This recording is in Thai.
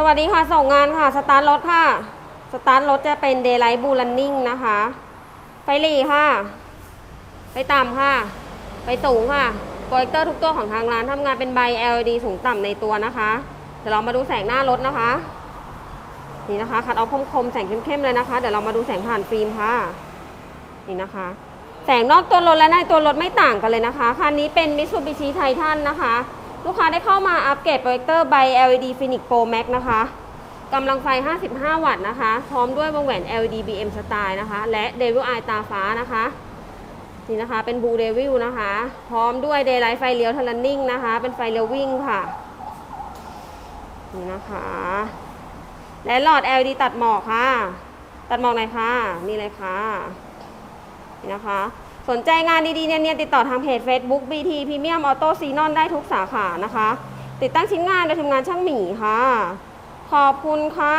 สวัสดีค่ะ ส่งงานค่ะ สตาร์ทรถค่ะ สตาร์ทรถจะเป็น Daylight Blue Running นะคะไฟหลีค่ะ ไปต่ำค่ะ ไปสูงค่ะโปรเจคเตอร์ทุกตัวของทางร้านทำงานเป็นใบ LED สูงต่ำในตัวนะคะ เดี๋ยวเรามาดูแสงหน้ารถนะคะ นี่นะคะ คัดเอาคมๆ แสงเข้มๆเลยนะคะ เดี๋ยวเรามาดูแสงผ่านฟิล์มค่ะ นี่นะคะ แสงนอกตัวรถและในตัวรถไม่ต่างกันเลยนะคะ คันนี้เป็น Mitsubishi Titan นะคะ ลูกค้าได้เข้ามาอัปเกรดโปรเจคเตอร์ใบ LED Phoenix Pro Max นะคะกำลังไฟ 55 วัตต์นะคะ พร้อมด้วยวงแหวน LED BM Style นะคะ และ Devil Eye ตาฟ้านะคะ นี่นะคะ เป็น Blue Devil นะคะ พร้อมด้วย Daylight ไฟเลี้ยว Turning นะคะ เป็นไฟเลี้ยววิ่งค่ะ นี่นะคะ และหลอด LED ตัดหมอกค่ะ ตัดหมอกไหนคะนี่เลยค่ะ นี่นะคะ สนใจงานดีๆเนี่ยติดต่อทางเพจ Facebook BT Premium Auto s e n o n ได้ทุกสาขานะคะ ติดตั้งชิ้นงานโดยทีมงานช่างหมีค่ะ ขอบคุณค่ะ